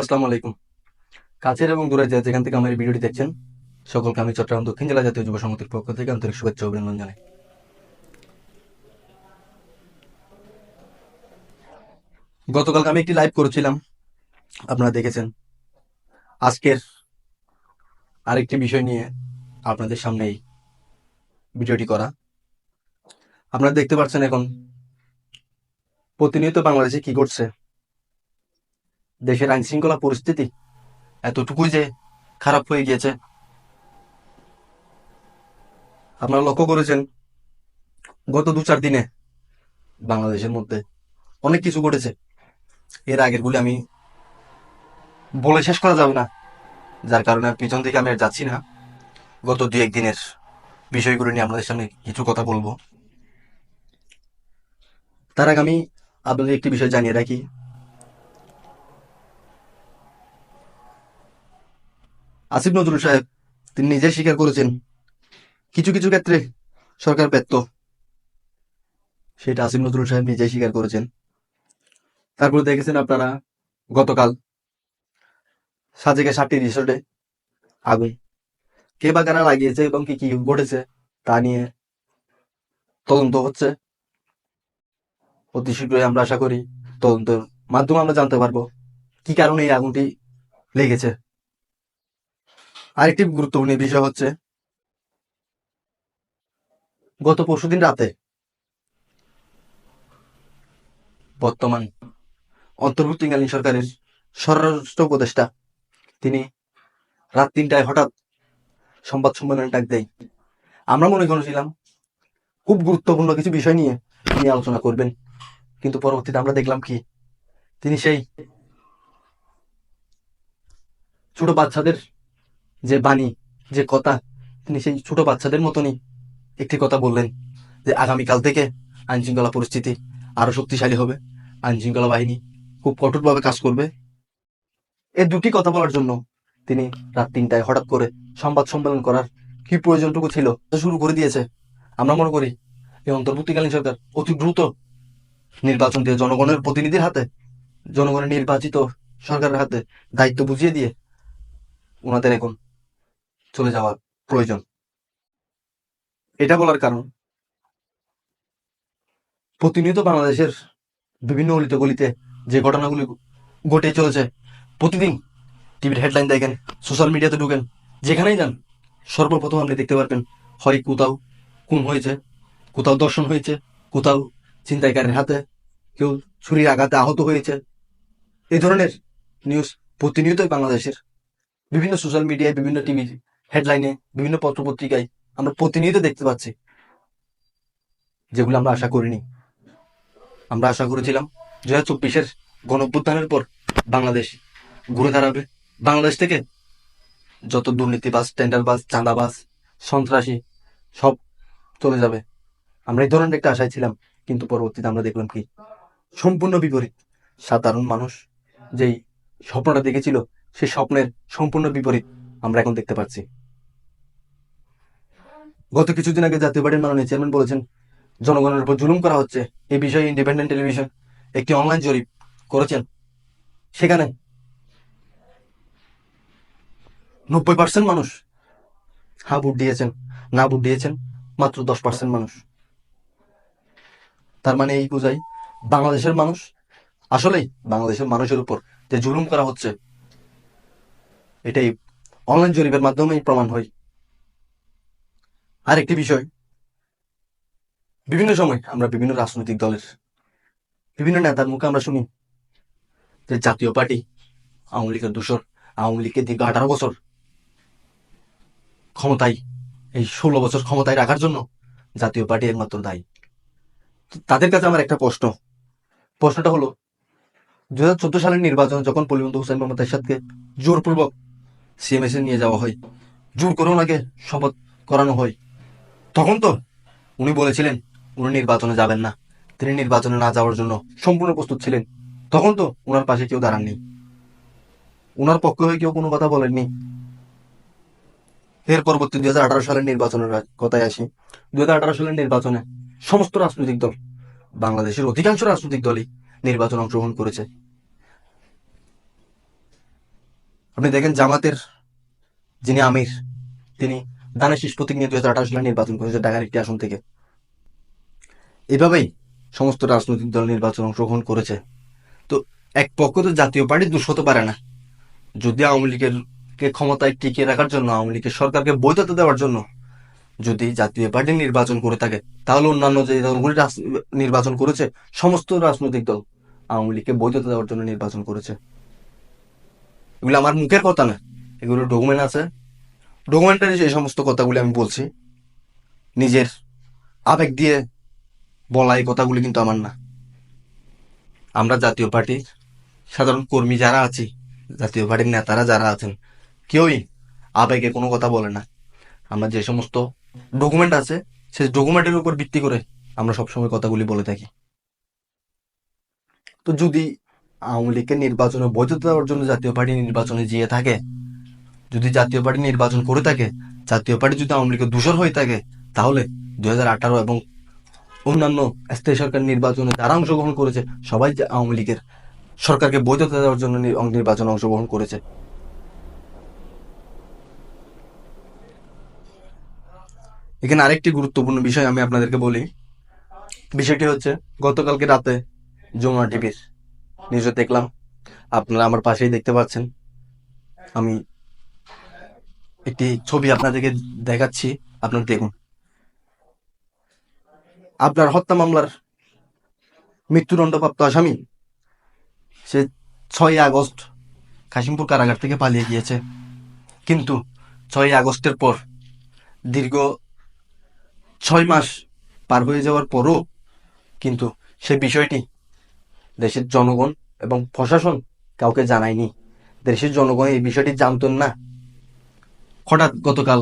আসসালামু আলাইকুম। কাছের এবং দূরে যেখান থেকে আমার ভিডিওটি দেখছেন, সকলকে আমি চট্টগ্রাম দক্ষিণ জেলা জাতীয় যুব সংগতির পক্ষ থেকে আন্তরিক শুভেচ্ছা অভিনন্দন জানাই। গতকালকে আমি একটি লাইভ করেছিলাম, আপনারা দেখেছেন। আজকের আরেকটি বিষয় নিয়ে আপনাদের সামনে এই ভিডিওটি করা। আপনারা দেখতে পাচ্ছেন এখন প্রতিনিয়ত বাংলাদেশে কি ঘটছে? দেশের আইন শৃঙ্খলা পরিস্থিতি এতটুকুই যে খারাপ হয়ে গিয়েছে। আপনারা লক্ষ্য করেছেন, গত দু চার দিনে বাংলাদেশের মধ্যে অনেক কিছু ঘটেছে। এর আগের গুলি আমি বলে শেষ করা যাবে না। যার কারণে পিছন থেকে আমি আর যাচ্ছি না। গত দু একদিনের বিষয়গুলো নিয়ে আপনাদের সামনে কিছু কথা বলব। তার আগে আমি আপনাদের একটি বিষয় জানিয়ে রাখি। আসিফ নজরুল সাহেব, তিনি নিজে স্বীকার করেছেন, কিছু কিছু ক্ষেত্রে সরকার ব্যর্থ। সেটা আসিফ নজরুল সাহেব নিজে স্বীকার করেছেন। তারপরে দেখেছেন আপনারা, গতকাল সাজেকে সাতটি রিসোর্টে আগুন। কে বা কারা লাগিয়েছে এবং কি কি ঘটেছে তা নিয়ে তদন্ত হচ্ছে। অতি শীঘ্রই আমরা আশা করি তদন্তের মাধ্যমে আমরা জানতে পারব কি কারণে এই আগুনটি লেগেছে। আরেকটি গুরুত্বপূর্ণ বিষয় হচ্ছে, গত পরশুদিন রাতে বর্তমান অন্তর্বর্তীকালীন সরকারের স্বরাষ্ট্র উপদেষ্টা, তিনি রাত তিনটায় হঠাৎ সংবাদ সম্মেলনে ডাক দেয়। আমরা মনে করেছিলাম, খুব গুরুত্বপূর্ণ কিছু বিষয় নিয়ে তিনি আলোচনা করবেন। কিন্তু পরবর্তীতে আমরা দেখলাম কি? তিনি সেই ছোট বাচ্চাদের যে বাণী, যে কথা, তিনি সেই ছোট বাচ্চাদের মতনই একটি কথা বললেন যে আগামীকাল থেকে আইন শৃঙ্খলা পরিস্থিতি আরও শক্তিশালী হবে। আইন শৃঙ্খলা বাহিনী খুব কঠোরভাবে কাজ করবে। এই দুটি কথা বলার জন্য তিনি রাত তিনটায় হঠাৎ করে সংবাদ সম্মেলন করার কি প্রয়োজনটুকু ছিল শুরু করে দিয়েছে। আমরা মনে করি, এই অন্তর্বর্তীকালীন সরকার অতি দ্রুত নির্বাচন দিয়ে জনগণের প্রতিনিধির হাতে, জনগণের নির্বাচিত সরকারের হাতে দায়িত্ব বুঝিয়ে দিয়ে ওনাদের এখন চলে যাওয়ার প্রয়োজন। এটা বলার কারণ, প্রতিনিয়ত বাংলাদেশের বিভিন্ন অলিতে গলিতে যে ঘটনাগুলি ঘটে চলেছে, প্রতিদিন টিভির হেডলাইন দেখেন, সোশ্যাল মিডিয়াতে ঢুকেন, যেখানেই যান, সর্বপ্রথম আপনি দেখতে পারবেন, হয় কোথাও খুন হয়েছে, কোথাও দর্শন হয়েছে, কোথাও ছিনতাইকারীর হাতে কেউ ছুরির আঘাতে আহত হয়েছে। এই ধরনের নিউজ প্রতিনিয়তই বাংলাদেশের বিভিন্ন সোশ্যাল মিডিয়ায় বিভিন্ন টিভি হেডলাইনে বিভিন্ন পত্রপত্রিকায় আমরা প্রতিনিয়ত দেখতে পাচ্ছি, যেগুলো আমরা আশা করিনি। আমরা আশা করেছিলাম দু হাজার চব্বিশের গণ অভ্যুত্থানের পর বাংলাদেশ ঘুরে দাঁড়াবে। বাংলাদেশ থেকে যত দুর্নীতিবাজ টেন্ডারবাজ চাঁদাবাজ সন্ত্রাসী সব চলে যাবে। আমরা এই ধরনের একটা আশায় ছিলাম, কিন্তু পরবর্তীতে আমরা দেখলাম কি? সম্পূর্ণ বিপরীত। সাধারণ মানুষ যেই স্বপ্নটা দেখেছিল সেই স্বপ্নের সম্পূর্ণ বিপরীত আমরা এখন দেখতে পাচ্ছি। গত কিছুদিন আগে জাতীয় পার্টির মাননীয় চেয়ারম্যান বলেছেন, জনগণের উপর জুলুম করা হচ্ছে এই বিষয়ে ইন্ডিপেন্ডেন্ট টেলিভিশন একটি অনলাইন জরিপ করেছেন। সেখানে নব্বই পার্সেন্ট মানুষ হা ভোট দিয়েছেন, না ভোট দিয়েছেন, মাত্র দশ পার্সেন্ট মানুষ। তার মানে এই বোঝাই বাংলাদেশের মানুষ, আসলেই বাংলাদেশের মানুষের উপর যে জুলুম করা হচ্ছে, এটাই অনলাইন জরিপের মাধ্যমেই প্রমাণ হয়। আর একটি বিষয়, বিভিন্ন সময় আমরা বিভিন্ন রাজনৈতিক দলের, বিভিন্ন নেতার মুখে আমরা শুনি যে জাতীয় পার্টি, আওয়ামী লীগের দূষর, আওয়ামী লীগকে দীর্ঘ আঠারো বছর ক্ষমতায়, এই ষোলো বছর ক্ষমতায় রাখার জন্য জাতীয় পার্টি একমাত্র দায়ী। তাদের কাছে আমার একটা প্রশ্ন প্রশ্নটা হলো দু হাজার চোদ্দ সালের নির্বাচন যখন পলিবন্ধু হুসেন মোহাম্মদ এরশাদকে জোরপূর্বক সিএমএস নিয়ে যাওয়া হয়, জোর করে ওনাকে শপথ করানো হয়, তখন তো উনি বলেছিলেন, উনি নির্বাচনে যাবেন না, তিনি নির্বাচনে না যাওয়ার জন্য সম্পূর্ণ প্রস্তুত ছিলেন, তখন তো ওনার পাশে কেউ দাঁড়াননি ওনার পক্ষে হয়ে কেউ কোনো কথা বলেননি। এর পরবর্তী দুই হাজার আঠারো সালের নির্বাচনের কথায় আসি দুই হাজার আঠারো সালের নির্বাচনে সমস্ত রাজনৈতিক দল বাংলাদেশের অধিকাংশ রাজনৈতিক দলই নির্বাচন অংশগ্রহণ করেছে। আপনি দেখেন জামাতের যিনি আমির, তিনি দানের শীষ প্রতীক নিয়ে দুই হাজার আঠারো সালে নির্বাচন করেছে ঢাকার একটি আসন থেকে। এভাবেই সমস্ত রাজনৈতিক দল নির্বাচন অংশগ্রহণ করেছে। তো এক পক্ষ তো জাতীয় পার্টি দুষ হতে পারে না। যদি আওয়ামী লীগের ক্ষমতায় টিকিয়ে রাখার জন্য, আওয়ামী লীগের সরকারকে বৈধতা দেওয়ার জন্য যদি জাতীয় পার্টি নির্বাচন করে থাকে, তাহলে অন্যান্য যে দলগুলি নির্বাচন করেছে, সমস্ত রাজনৈতিক দল আওয়ামী লীগকে বৈধতা দেওয়ার জন্য নির্বাচন করেছে। এগুলো আমার মুখের কথা না, এগুলো ডকুমেন্ট আছে। ডকুমেন্টারি এই সমস্ত কথাগুলি আমি বলছি, নিজের আবেগ দিয়ে বলা এই কথাগুলি কিন্তু আমার না। আমরা জাতীয় পার্টির সাধারণ কর্মী যারা আছি, জাতীয় পার্টির নেতারা যারা আছেন, কেউই আবেগে কোনো কথা বলে না। আমরা যে সমস্ত ডকুমেন্ট আছে, সেই ডকুমেন্টের উপর ভিত্তি করে আমরা সবসময় কথাগুলি বলে থাকি। তো যদি আওয়ামী লীগকে নির্বাচনে বৈধতা দেওয়ার জন্য জাতীয় পার্টি নির্বাচনে যেয়ে থাকে, যদি জাতীয় পার্টি নির্বাচন করে থাকে, জাতীয় পার্টি যদি আওয়ামী লীগের দূষর হয়ে থাকে, তাহলে দুই হাজার আঠারো এবং অন্যান্য স্থায়ী সরকার নির্বাচনে যারা অংশগ্রহণ করেছে, সবাই আওয়ামী লীগের সরকারকে বৈধতা দেওয়ার জন্য নির্বাচনে অংশগ্রহণ করেছে এখানে আরেকটি গুরুত্বপূর্ণ বিষয় আমি আপনাদেরকে বলি। বিষয়টি হচ্ছে, গতকালকে রাতে যমুনা টিভির নিউজে দেখলাম, আপনারা আমার পাশেই দেখতে পাচ্ছেন। আমি একটি ছবি আপনাদেরকে দেখাচ্ছি, আপনারা দেখুন। আপনার হত্যা মামলার মৃত্যুদণ্ডপ্রাপ্ত আসামি, সে ছয় আগস্ট কাশিমপুর কারাগার থেকে পালিয়ে গিয়েছে। কিন্তু ছয় আগস্টের পর দীর্ঘ ছয় মাস পার হয়ে যাওয়ার পরও কিন্তু সে বিষয়টি দেশের জনগণ এবং প্রশাসন কাউকে জানায়নি। দেশের জনগণ এই বিষয়টি জানতেন না। হঠাৎ গতকাল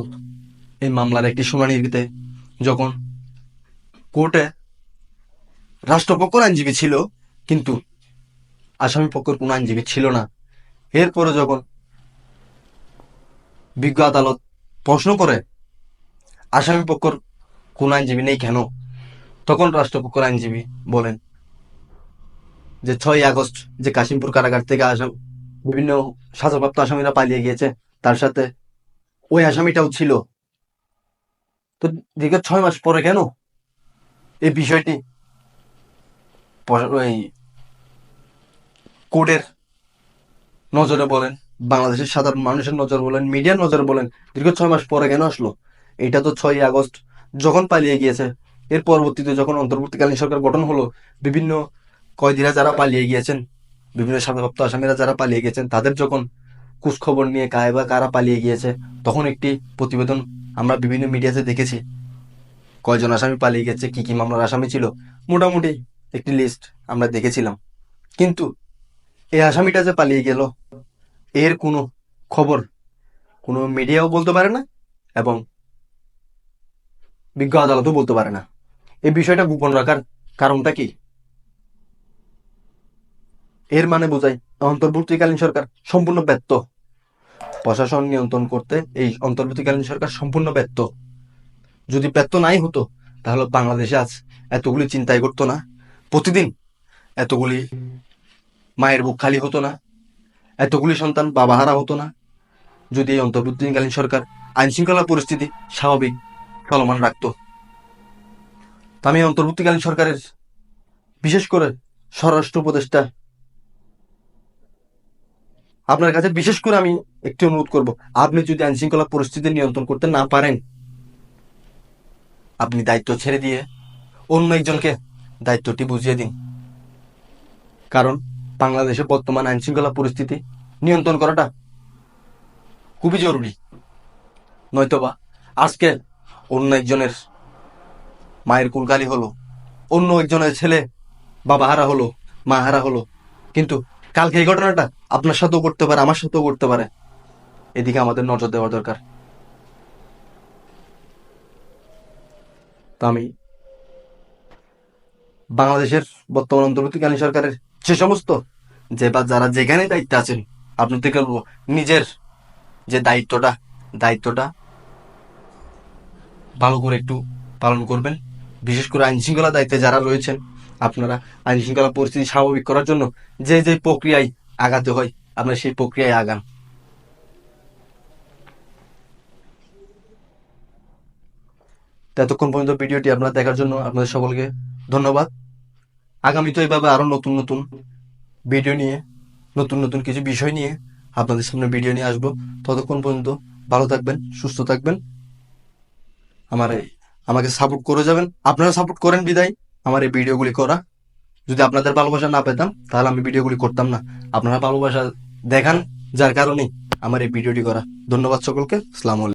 এই মামলার একটি শুনানিতে যখন কোর্টে রাষ্ট্রপক্ষর আইনজীবী ছিল, কিন্তু আসামি পক্ষের কোনো আইনজীবী ছিল না। এরপরে যখন বিজ্ঞ আদালত প্রশ্ন করে, আসামি পক্ষের কোন আইনজীবী নেই কেন? তখন রাষ্ট্রপক্ষের আইনজীবী বলেন যে ছয় আগস্ট যে কাশিমপুর কারাগার থেকে আসাম বিভিন্ন সাজাপ্রাপ্ত আসামিরা পালিয়ে গিয়েছে, তার সাথে ওই আসামিটাও ছিল। তো দীর্ঘ ছয় মাস পরে কেন? এই বিষয়টি ওই কোর্টের নজরে বলেন, বাংলাদেশের সাধারণ মানুষের নজর বলেন, মিডিয়ার নজরে বলেন, দীর্ঘ ছয় মাস পরে কেন আসলো? এটা তো ছয়ই আগস্ট যখন পালিয়ে গিয়েছে, এর পরবর্তীতে যখন অন্তর্বর্তীকালীন সরকার গঠন হলো, বিভিন্ন কয়েদিরা যারা পালিয়ে গিয়েছেন, বিভিন্ন সাজাপ্রাপ্ত আসামিরা যারা পালিয়ে গিয়েছেন, তাদের যখন কুচখবর নিয়ে কায় বা কারা পালিয়ে গিয়েছে, তখন একটি প্রতিবেদন আমরা বিভিন্ন মিডিয়াতে দেখেছি। কয়জন আসামি পালিয়ে গেছে কি কি মামলার আসামি ছিল, মোটামুটি একটি লিস্ট আমরা দেখেছিলাম। কিন্তু এই আসামিটা যে পালিয়ে গেল, এর কোনো খবর কোনো মিডিয়াও বলতে পারে না এবং বিজ্ঞ আদালতও বলতে পারে না। এই বিষয়টা গোপন রাখার কারণটা কি? এর মানে বোঝায় অন্তর্বর্তীকালীন সরকার সম্পূর্ণ ব্যর্থ। প্রশাসন নিয়ন্ত্রণ করতে এই অন্তর্বর্তীকালীন সরকার সম্পূর্ণ ব্যর্থ। যদি ব্যর্থ নাই হতো, তাহলে বাংলাদেশে আজ এতগুলি চিন্তাই করতো না। প্রতিদিন এতগুলি মায়ের বুক খালি হতো না। এতগুলি সন্তান বাবাহারা হতো না। যদি এই অন্তর্বর্তীকালীন সরকার আইন শৃঙ্খলা পরিস্থিতি স্বাভাবিক চলমান রাখতো। আমি অন্তর্বর্তীকালীন সরকারের বিশেষ করে স্বরাষ্ট্র উপদেষ্টা। আপনার কাছে বিশেষ করে আমি একটি অনুরোধ করব, আপনি যদি আইন শৃঙ্খলা পরিস্থিতি নিয়ন্ত্রণ করতে না পারেন, আপনি দায়িত্ব ছেড়ে দিয়ে অন্য একজনকে দায়িত্বটি বুঝিয়ে দিন। কারণ বাংলাদেশে বর্তমান আইন শৃঙ্খলা পরিস্থিতি নিয়ন্ত্রণ করাটা খুবই জরুরি। নয়তোবা আজকে অন্য একজনের মায়ের কুলকালি হলো, অন্য একজনের ছেলে বাবা হারা হলো, মা হারা হলো। কিন্তু কালকে এই ঘটনাটা আপনার সাথেও করতে পারে, আমার সাথেও করতে পারে। এদিকে আমাদের নজর দেওয়া দরকার। তো আমি বাংলাদেশের বর্তমান অন্তর্বর্তীকালীন সরকারের যে সমস্ত যে বা যারা যেখানে দায়িত্বে আছেন, আপনার থেকে বলব, নিজের যে দায়িত্বটা দায়িত্বটা ভালো করে একটু পালন করবেন। বিশেষ করে আইন শৃঙ্খলা দায়িত্বে যারা রয়েছেন, আপনারা আইন শৃঙ্খলা পরিস্থিতি স্বাভাবিক করার জন্য যে যে প্রক্রিয়ায় আগাতে হয়, আপনারা সেই প্রক্রিয়ায় আগান। এতক্ষণ পর্যন্ত ভিডিওটি আপনারা দেখার জন্য আপনাদের সকলকে ধন্যবাদ। আগামীতে এইভাবে আরও নতুন নতুন ভিডিও নিয়ে, নতুন নতুন কিছু বিষয় নিয়ে আপনাদের সামনে ভিডিও নিয়ে আসব। ততক্ষণ পর্যন্ত ভালো থাকবেন, সুস্থ থাকবেন। আমার আমাকে সাপোর্ট করে যাবেন। আপনারা সাপোর্ট করেন বিদায়। আমার এই ভিডিওগুলি করা। যদি আপনাদের ভালোবাসা না পেতাম, তাহলে আমি ভিডিওগুলি করতাম না। আপনারা ভালোবাসা দেখান, যার কারণে আমার এই ভিডিওটি করা। ধন্যবাদ সকলকে। আলাইকুম।